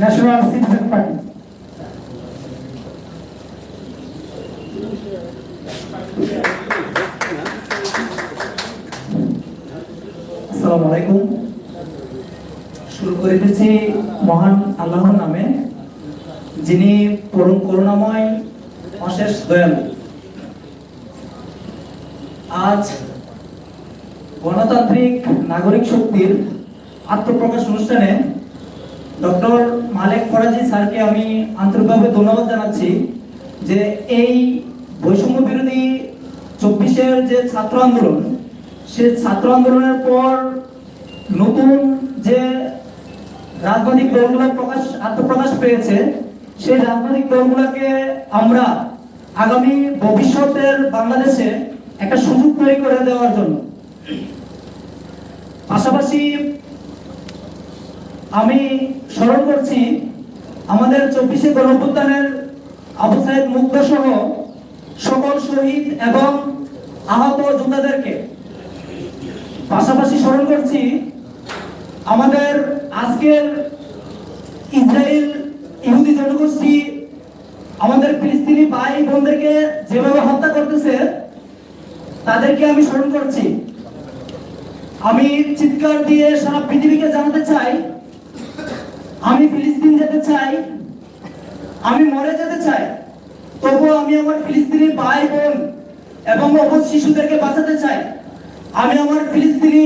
National citizen party আসসালামু আলাইকুম। শুরু করে দিচ্ছি মহান আল্লাহর নামে, যিনি পরম করুণাময়, অশেষ দয়ালু। গণতান্ত্রিক নাগরিক শক্তির আত্মপ্রকাশ অনুষ্ঠানে ডক্টর মালেক ফরাজি স্যারকে আমি আন্তরিকভাবে ধন্যবাদ জানাচ্ছি যে এই বৈষম্য বিরোধী চব্বিশের যে ছাত্র আন্দোলন, সে ছাত্র আন্দোলনের পর নতুন যে রাজনৈতিক দলগুলো প্রকাশ, আত্মপ্রকাশ পেয়েছে, সেই রাজনৈতিক দলগুলোকে আমরা আগামী ভবিষ্যতের বাংলাদেশে একটা সুযোগ তৈরি করে দেওয়ার জন্য পাশাপাশি আমি স্মরণ করছি আমাদের চব্বিশে গণঅভ্যুত্থানের আবু সাহেব মুগ্ধ সহ সকল শহীদ এবং আহত যোদ্ধাদেরকে। পাশাপাশি স্মরণ করছি আমাদের আজকের ইসরায়েল ইহুদি জনগোষ্ঠী, আমাদের ফিলিস্তিনি ভাই বোনদেরকে যেভাবে হত্যা করতেছে, তাদেরকে আমি স্মরণ করছি। আমি চিৎকার দিয়ে সারা পৃথিবীকে জানাতে চাই, আমি ফিলিস্তিন যেতে চাই, আমি মরে যেতে চাই, তবুও আমি আমার ফিলিস্তিনি ভাই বোন এবং অবধ শিশুদেরকে বাঁচাতে চাই, আমি আমার ফিলিস্তিনি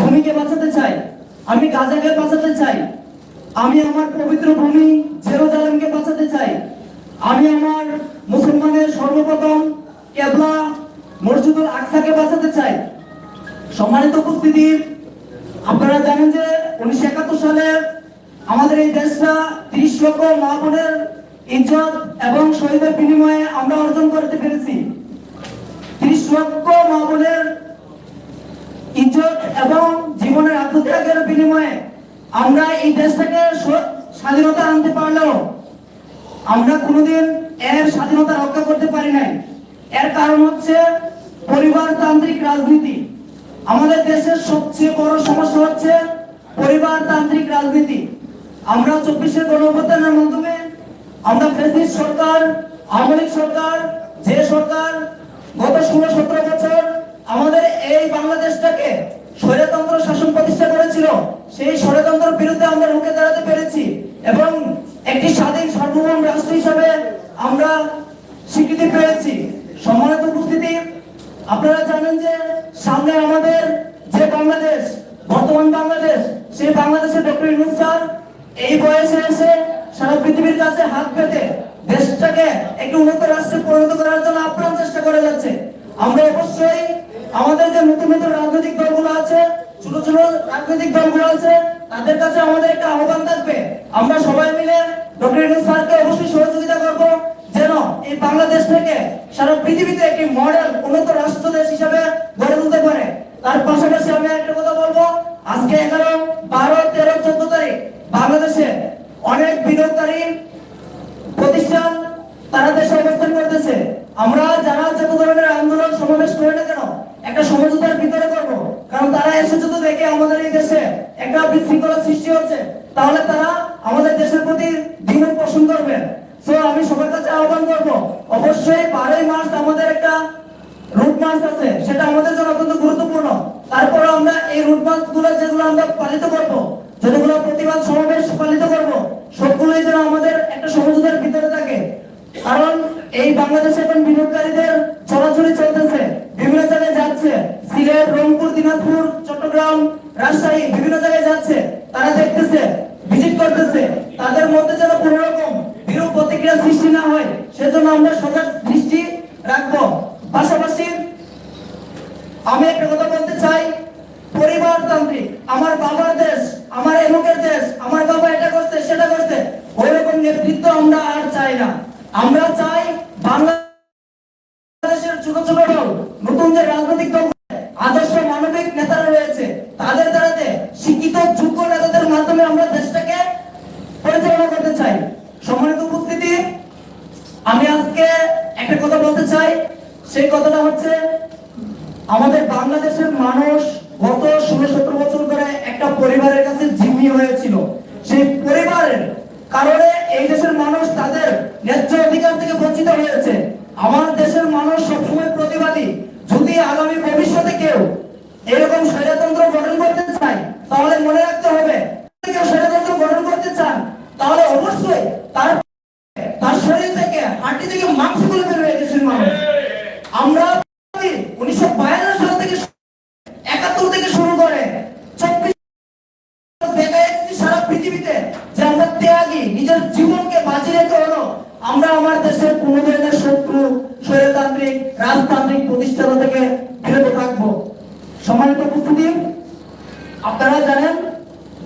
ভূমিকে বাঁচাতে চাই, আমি গাজাকে বাঁচাতে চাই, আমি আমার পবিত্র ভূমি জেরুজালেমকে বাঁচাতে চাই, আমি আমার মুসলমানের সর্বপ্রথম কেবলা মসজিদুল আকসাকে বাঁচাতে চাই। সম্মানিত উপস্থিতি, আপনারা জানেন যে উনিশশো একাত্তর সালে আমাদের এই দেশটা ত্রিশ লক্ষ মা বোনের ইজ্জত এবং শহীদের বিনিময়ে আমরা অর্জন করতে পেরেছি। ত্রিশ লক্ষ মা বোনের ইজ্জত এবং জীবনের আত্মত্যাগের বিনিময়ে আমরা এই দেশটাকে স্বাধীনতা আনতে পারলেও আমরা কোনোদিন এর স্বাধীনতা রক্ষা করতে পারি নাই। এর কারণ হচ্ছে পরিবারতান্ত্রিক রাজনীতি। আমাদের দেশের সবচেয়ে বড় সমস্যা হচ্ছে পরিবারতান্ত্রিক রাজনীতি। আমরা চব্বিশের গণঅভ্যুত্থানের মাধ্যমে আমরা ফেসিস্ট সরকার, আওয়ামী সরকার, যে সরকার গত ষোলো সতেরো বছর আমাদের এই বাংলাদেশটাকে স্বৈরতন্ত্র শাসন প্রতিষ্ঠা করেছিল, সেই স্বৈরতন্ত্রের বিরুদ্ধে আমরা রুখে দাঁড়াতে পেরেছি এবং একটি স্বাধীন সার্বভৌম রাষ্ট্র হিসাবে আমরা স্বীকৃতি পেয়েছি। আপনারা জানেন যে সামনে আমাদের যে বাংলাদেশ, বর্তমান বাংলাদেশ, সেই বাংলাদেশে ডক্টর ইউনুস স্যার এই বয়সে এসে সারা পৃথিবীর কাছে হাত পেতে দেশটাকে একটি উন্নত রাষ্ট্রে পরিণত করার জন্য আপ্রাণ চেষ্টা করে যাচ্ছে। আমরা অবশ্যই আমাদের যে নতুন নতুন রাজনৈতিক দলগুলো আছে, ছোট ছোট রাজনৈতিক দলগুলো আছে, তাদের কাছে আমাদের একটা আহ্বান থাকবে। আমরা সবাই মিলে ডক্টর ইউনুস স্যারকে অবশ্যই সহযোগিতা করব। এই বাংলাদেশ থেকে সারা পৃথিবীতে একটি মডেল উন্নত রাষ্ট্র দেশ হিসাবে গড়ে তুলতে পারে। তার পাশাপাশি আমি একটা কথা বলব, আজকে এগারো, বারো, তেরো, চোদ্দ তারিখ বাংলাদেশে অনেক বিনিয়োগকারী প্রতিষ্ঠান তারা দেশে অবস্থান করতেছে। আমরা যারা যত ধরনের আন্দোলন সমাবেশ করে না কেন, একটা সমঝোতার ভিতরে করব। কারণ তারা এসে যদি দেখে আমাদের এই দেশে একটা বিশৃঙ্খলা সৃষ্টি হচ্ছে। তাহলে তারা আমাদের দেশের প্রতি দ্বিমত পোষণ করবে। সো আমি সবার কাছে আহ্বান করব। অবশ্যই বারোই মার্চ আমাদের একটা রুট মার্চ আছে, সেটা আমাদের জন্য অত্যন্ত গুরুত্বপূর্ণ। তারপরে আমরা এই রুট মার্চগুলো যেগুলো আমরা পালিত করব যতগুলো প্রতিবাদ সমাবেশ পালিত সবগুলোই যেন আমাদের একটা সমঝোতার ভিতরে থাকে। কারণ এই বাংলাদেশে এখন বিনিয়োগকারীদের চলতেছে, বিভিন্ন জায়গায় যাচ্ছে। সিলেট, রংপুর, দিনাজপুর, চট্টগ্রাম, রাজশাহী বিভিন্ন জায়গায় যাচ্ছে। তারা দেখতেছে ভিজিট করতেছে। তাদের মধ্যে যেন কোনো রকম বিরূপ প্রতিক্রিয়া সৃষ্টি না সেজন্য আমরা সজাগ দৃষ্টি রাখব। পাশাপাশি আমি একটা কথা বলতে চাই, পরিবারতান্ত্রিক। আমার বাবার দেশ, আমার এমুকের দেশ, আমার বাবা এটা করছে, সেটা করছে। ওই রকম নেতৃত্ব আমরা আর চাই না। আমরা চাই বাংলাদেশের ছোট ছোট দল, নতুন যে রাজনৈতিক দল আদর্শ মানবিক নেতারা রয়েছে, তাদের দ্বারাতে শিক্ষিত, যোগ্য নেতাদের মাধ্যমে আমরা দেশটাকে পরিচালনা করতে চাই সম্মানিত উপস্থিতি আমি আজকে একটা কথা বলতে চাই, সেই কথাটা হচ্ছে, আমাদের বাংলাদেশের মানুষ গত ষোলো সতেরো বছর ধরে একটা পরিবারের কাছে জিম্মি হয়েছিল। সেই পরিবারের কারণে এই দেশের মানুষ তাদের ন্যায্য অধিকার থেকে বঞ্চিত হয়েছে। আমার দেশের মানুষ সবসময় প্রতিবাদী। যদি আগামী ভবিষ্যতে কেউ এরকম স্বৈরতন্ত্র গঠন করতে চায়, তাহলে মনে রাখতে হবে কেউ স্বৈরতন্ত্র গঠন করতে চান, তাহলে অবশ্যই তার শরীর থেকে হাড্ডি থেকে মাংসগুলো বেরোয় দেশের মানুষ আমরা উনিশশো বায়ান্ন সাল থেকে একাত্তর থেকে শুরু করে চব্বিশ দেখা যাচ্ছে সারা পৃথিবীতে যে আমরা ত্যাগী নিজের জীবনকে বাজি রেখে হলো আমরা আমার দেশের কোন ধরনের শত্রু স্বৈরতান্ত্রিক রাজতান্ত্রিক প্রতিষ্ঠান থেকে বিরত থাকব সম্মানিত উপস্থিতি আপনারা জানেন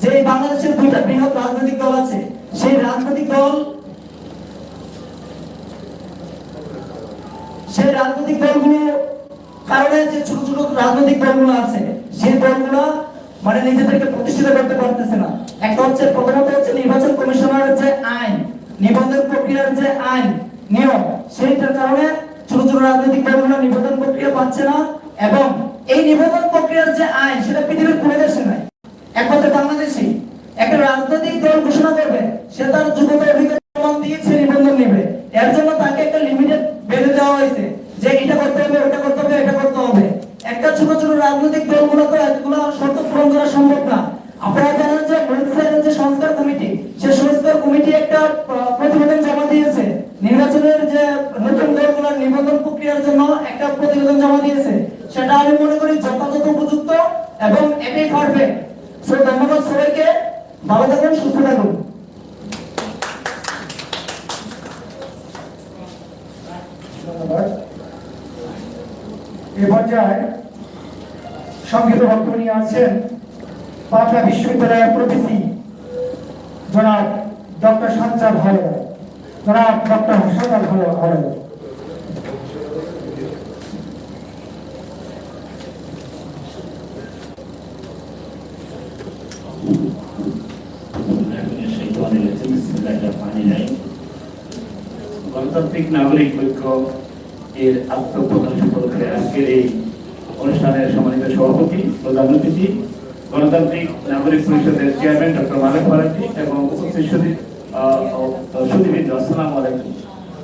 যে এই বাংলাদেশের দুইটা বৃহৎ রাজনৈতিক দল আছে সেই রাজনৈতিক দল সেই রাজনৈতিক দলগুলো কারণে যে ছোট ছোট রাজনৈতিক দলগুলো আছে, সেই দলগুলো মানে নিজেদেরকে প্রতিষ্ঠিত করতে পারতেছে না। একটা হচ্ছে, প্রথমত হচ্ছে নির্বাচন কমিশনারের যে আইন, নিবন্ধন প্রক্রিয়ার যে আইন, নিয়ম, সেইটার কারণে ছোট ছোট রাজনৈতিক দলগুলো নিবন্ধন প্রক্রিয়া পাচ্ছে না এবং এই নিবন্ধন প্রক্রিয়ার যে আইন, সেটা পৃথিবীর কোনো দেশে নাই। একমাত্র বাংলাদেশি একটা রাজনৈতিক দল ঘোষণা করবে, সে তার যোগ্যতা অভিজ্ঞতা প্রমাণ দিয়ে সে নিবন্ধন নেবে। এর জন্য তাকে একটা লিমিটেড বেঁধে দেওয়া হয়েছে যে এটা করতে হবে ওটা করতে হবে এটা করতে হবে একটা ছোট ছোট রাজনৈতিক দলগুলো তো এতগুলো শর্ত পূরণ করা সম্ভব না আপনারা জানেন যে মন্ত্রিসভার যে সংস্কার কমিটি সে সংস্কার কমিটি একটা আহ, প্রতিবেদন জমা দিয়েছে নির্বাচনের যে নতুন দলগুলোর নিবন্ধন প্রক্রিয়ার জন্য একটা প্রতিবেদন জমা দিয়েছে সেটা আমি মনে করি যথাযথ উপযুক্ত এবং এটাই পারফেক্ট সো ধন্যবাদ সবাইকে ভালো থাকুন সুস্থ থাকুন। এ পর্যায়ে সংক্ষিপ্ত নিয়ে আছেন পাবনা বিশ্ববিদ্যালয়ের প্রতিনিধি জনাব ডক্টর সঞ্চার ভালো। জনাব ডক্টর সঞ্চার ভালো ভালো। গণতান্ত্রিক নাগরিক ঐক্য এর আত্মপ্রকাশ উপলক্ষে আজকের এই অনুষ্ঠানের সম্মানিত সভাপতি, প্রধান অতিথি, গণতান্ত্রিক নাগরিক পরিষদের চেয়ারম্যান ডক্টর মালিক মারাঠি এবং উপস্থিত সুদী সুদীবৃন্দ আসসালামু আলাইকুম।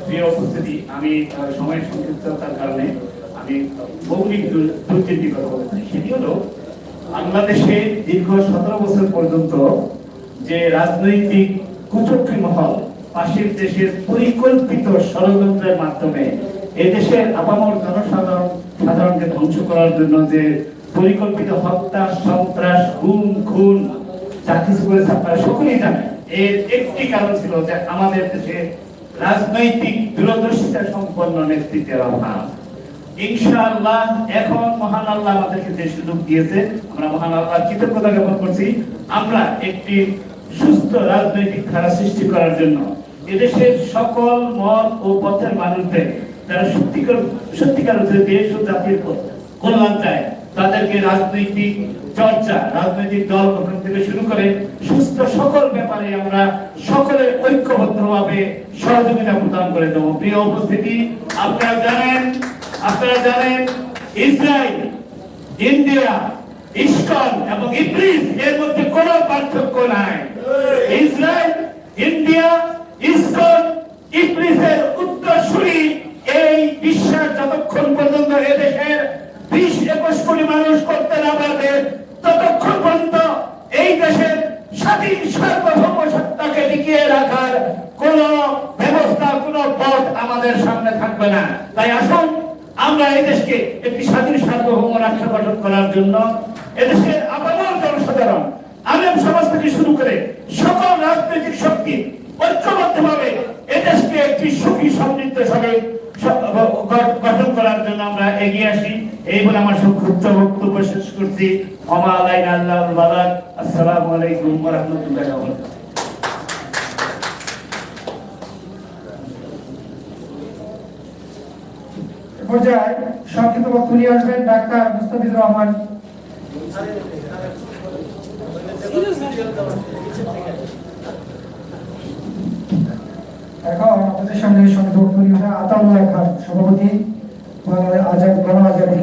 প্রিয় উপস্থিতি, আমি সময়ের সংক্ষিপ্ততার কারণে আমি মৌলিক দু- দুর্নীতি কথা বলতে চাই। সেটি হলো, বাংলাদেশে দীর্ঘ সতেরো বছর পর্যন্ত যে রাজনৈতিক কুচক্রী মহল পাশের দেশের পরিকল্পিত ষড়যন্ত্রের মাধ্যমে এদেশের আপামর জনসাধারণ সাধারণকে ধ্বংস করার জন্য যে পরিকল্পিত হত্যা, সন্ত্রাস গুম খুন, যা কিছু করেছে আপনারা সকলেই জানেন। এর একটি কারণ ছিল যে আমাদের দেশে রাজনৈতিক দূরদর্শিতা সম্পন্ন নেতৃত্বের অভাব। ইনশাআল্লাহ, এখন মহান আল্লাহ আমাদেরকে যে সুযোগ দিয়েছে, আমরা মহান আল্লাহর কৃতজ্ঞতা জ্ঞাপন করছি। আমরা একটি সুস্থ রাজনৈতিক ধারা সৃষ্টি করার জন্য এদেশের সকল মত ও পথের মানুষদের যারা সত্যিকার সত্যিকার অর্থে দেশ ও জাতির কল্যাণ চায়। তাদেরকে রাজনৈতিক চর্চা রাজনৈতিক দল গঠন থেকে শুরু করে সুস্থ সকল ব্যাপারে আমরা সকলে ঐক্যবদ্ধভাবে সহযোগিতা প্রদান করে দেবো। প্রিয় উপস্থিতি আপনারা জানেন আপনারা জানেন ইসরায়েল ইন্ডিয়া ইস্কন এবং ইব্রিস এর মধ্যে কোনো পার্থক্য নাই। ইসরায়েল ইন্ডিয়া ইস্কন ইব্রিসের উত্তরসূরি এই বিশ্বের যতক্ষণ পর্যন্ত এদেশের বিশ একুশ কোটি মানুষ করতে না পারবে, ততক্ষণ পর্যন্ত এই দেশের স্বাধীন সার্বভৌম সত্তাকে টিকিয়ে রাখার কোন ব্যবস্থা, কোন পথ আমাদের সামনে থাকবে না। তাই আসুন, আমরা এই দেশকে একটি স্বাধীন সার্বভৌম রাষ্ট্র গঠন করার জন্য এদেশের আপামর জনসাধারণ, আলেম সমাজ থেকে শুরু করে সকল রাজনৈতিক শক্তি ঐক্যবদ্ধভাবে এদেশকে একটি সুখী সমৃদ্ধশালী গঠন করার জন্য আমরা এগিয়ে আসি। এই বলে আমার সংক্ষিপ্ত বক্তব্য শেষ করছি। ওমা আলাইনা আল্লাহুল বারাক। আসসালামু আলাইকুম ওয়া পর্যায়ে সংক্ষিপ্ত বক্তব্য নিয়ে আসবেন ডাক্তার মুস্তাফিজুর রহমান। এখন সঙ্গে সংযোগ হ্যাঁ, আতাউল্লাহ খান সভাপতি আজাদ, গণ আজাদী।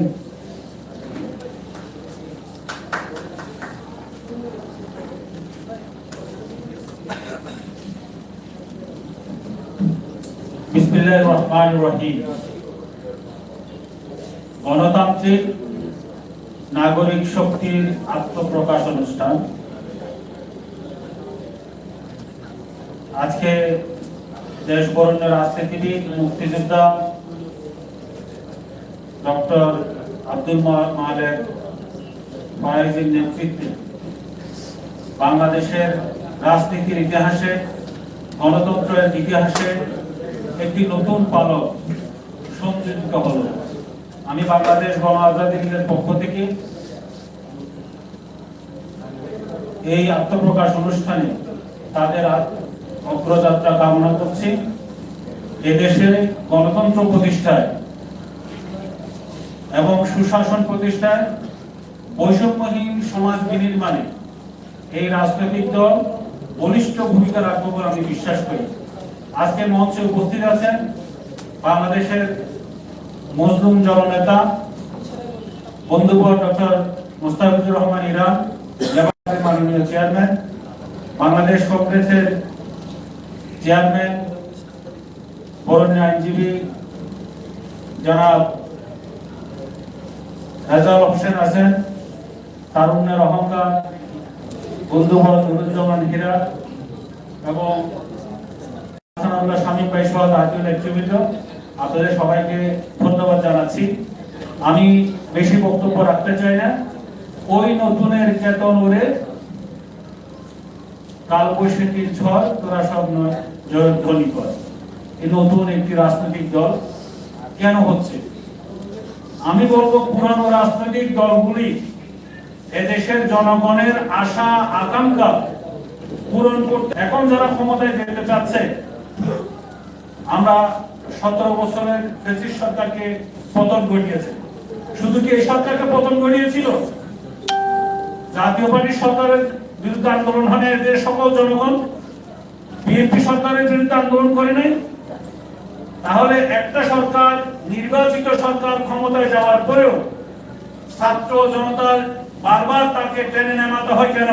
গণতান্ত্রিক নাগরিক শক্তির আত্মপ্রকাশ অনুষ্ঠান। আজকে দেশ বরণ্যের রাজনীতিবিদ মুক্তিযোদ্ধা ডক্টর আব্দুল মালেক ফরাইজির নেতৃত্বে বাংলাদেশের রাজনীতির ইতিহাসে, গণতন্ত্রের ইতিহাসে একটি নতুন পালক সংযোজিত হলো। আমি বাংলাদেশ গণ আজাদী লীগের পক্ষ থেকে এই আত্মপ্রকাশ অনুষ্ঠানে তাদের অগ্রযাত্রা কামনা করছি। এদেশে গণতন্ত্র প্রতিষ্ঠায় এবং সুশাসন প্রতিষ্ঠায় বৈষম্যহীন সমাজ বিনির্মাণে এই রাজনৈতিক দল বলিষ্ঠ ভূমিকা রাখবে বলে আমি বিশ্বাস করি। আজকে মঞ্চে উপস্থিত আছেন বাংলাদেশের মজলুম জননেতা বন্ধুবর ডক্টর মোস্তাফিজুর রহমান ইরান মাননীয় চেয়ারম্যান, বাংলাদেশ কংগ্রেসের চেয়ারম্যান বরণ্য আইনজীবী, জনাব রেজাউল হোসেন আছেন তারুণ্যের অহংকার বন্ধুবর নুরুজ্জামান হীরা এবং আমরা স্বামী জাতীয় নেতৃবৃন্দ। আপনাদের সবাইকে ধন্যবাদ জানাচ্ছি। আমি বেশি বক্তব্য রাখতে চাই না। ওই নতুনের চেতন উড়ে কাল বৈশাখীর ঝড় তোরা সব নয়। জয়ধ্বনি কর এই নতুন একটি রাজনৈতিক দল কেন হচ্ছে? আমি বলব, পুরানো রাজনৈতিক দলগুলি এদেশের জনগণের আশা, আকাঙ্ক্ষা পূরণ করতে এখন যারা ক্ষমতায় যেতে চাচ্ছে, আমরা সতেরো বছরের ব্রিটিশ সরকারকে পতন ঘটিয়েছে। শুধু কি এই সরকারকে পতন ঘটিয়েছিল? জাতীয় পার্টির সরকারের বিরুদ্ধে আন্দোলন হয় সকল জনগণ বিএনপি সরকারের বিরুদ্ধে আন্দোলন করে নাই। তাহলে একটা সরকার, নির্বাচিত সরকার ক্ষমতায় যাওয়ার পরেও ছাত্র জনতার বারবার তাকে টেনে নামাতে হয় কেন?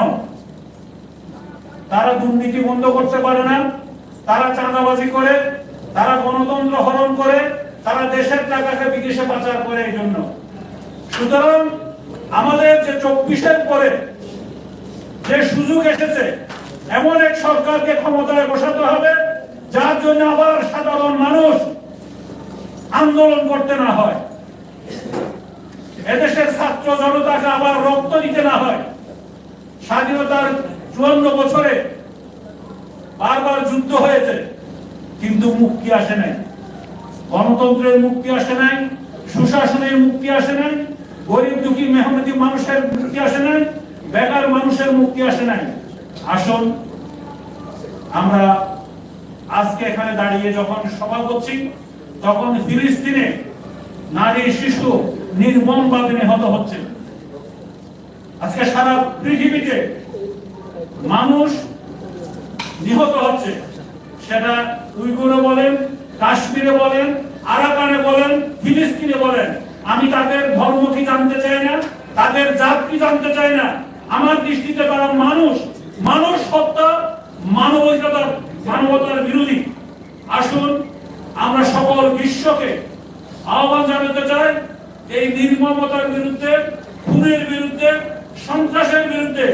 তারা দুর্নীতি বন্ধ করতে পারে না, তারা চাঁদাবাজি করে, তারা গণতন্ত্র হরণ করে, তারা দেশের টাকাকে বিদেশে পাচার করে এই জন্য। সুতরাং আমাদের যে চব্বিশের পরে যে সুযোগ এসেছে এমন এক সরকারকে ক্ষমতায় বসাতে হবে, যার জন্য আবার সাধারণ মানুষ আন্দোলন করতে না হয়। এদেশের ছাত্র জনতাকে আবার রক্ত দিতে না হয়। স্বাধীনতার চুয়ান্ন বছরে বারবার যুদ্ধ হয়েছে, কিন্তু মুক্তি আসে নাই। গণতন্ত্রের মুক্তি আসে নাই, সুশাসনের মুক্তি আসে নাই, গরিব দুঃখী মেহনতি মানুষের মুক্তি আসে নাই, বেকার মানুষের মুক্তি আসে নাই। আসুন, আমরা আজকে এখানে দাঁড়িয়ে যখন সভা করছি, তখন ফিলিস্তিনে নারী শিশু নির্মমভাবে নিহত হচ্ছে। আজকে সারা পৃথিবীতে মানুষ নিহত হচ্ছে। সেটা উইগুরে বলেন, কাশ্মীরে বলেন, আরাকানে বলেন, ফিলিস্তিনে বলেন। আমি তাদের ধর্ম কি জানতে চাই না? তাদের জাত কি জানতে চাই না? আমার দৃষ্টিতে তারা মানুষ। মানুষ হত্যা মানবিকতার মানবতার বিরোধী। আসুন, আমরা সকল বিশ্বকে আহ্বান জানাতে চাই এই নির্মমতার বিরুদ্ধে, খুনের বিরুদ্ধে, সন্ত্রাসের বিরুদ্ধে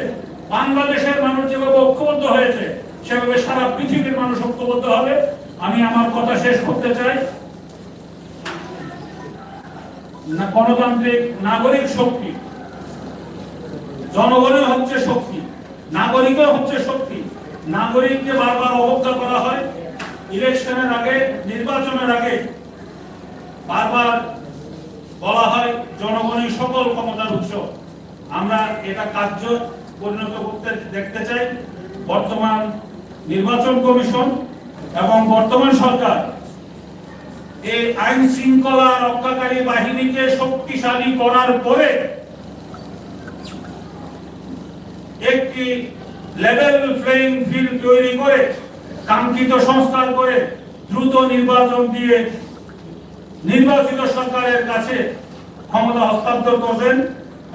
বাংলাদেশের মানুষ যেভাবে ঐক্যবদ্ধ হয়েছে, সেভাবে সারা পৃথিবীর মানুষ ঐক্যবদ্ধ হবে। আমি আমার কথা শেষ করতে চাই। গণতান্ত্রিক নাগরিক শক্তি জনগণের হচ্ছে শক্তি। নাগরিকের হচ্ছে শক্তি। নাগরিককে বারবার অবজ্ঞা করা হয়। ইলেকশনের আগে, নির্বাচনের আগে বারবার বলা হয় জনগণের সকল ক্ষমতার উৎস। আমরা এটা কার্য পরিণত করতে দেখতে চাই। বর্তমান নির্বাচন কমিশন এবং বর্তমান সরকার এই আইন শৃঙ্খলা রক্ষাকারী বাহিনীকে শক্তিশালী করার পরে একটি লেভেল প্লেইং ফিল্ড তৈরি করে কাঙ্ক্ষিত সংস্কার করে দ্রুত নির্বাচন দিয়ে নির্বাচিত সরকারের কাছে ক্ষমতা হস্তান্তর করবেন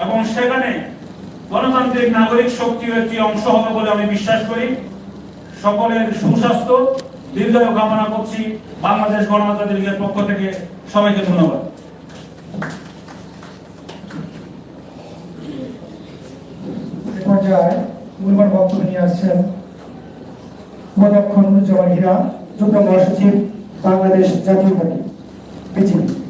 এবং সেখানে গণতান্ত্রিক নাগরিক শক্তির একটি অংশ হবে বলে আমি বিশ্বাস করি। সকলের সুস্বাস্থ্য, দীর্ঘায়ু কামনা করছি। বাংলাদেশ গণমাতা লীগের পক্ষ থেকে সবাইকে ধন্যবাদ। পর্যায়ে মূল্যবান বক্তব্য নিয়ে আসছেন উপাধ্যক্ষ নুরুজ্জামান হীরা যুগ্ম মহাসচিব বাংলাদেশ জাতীয় পার্টি বিজেপি।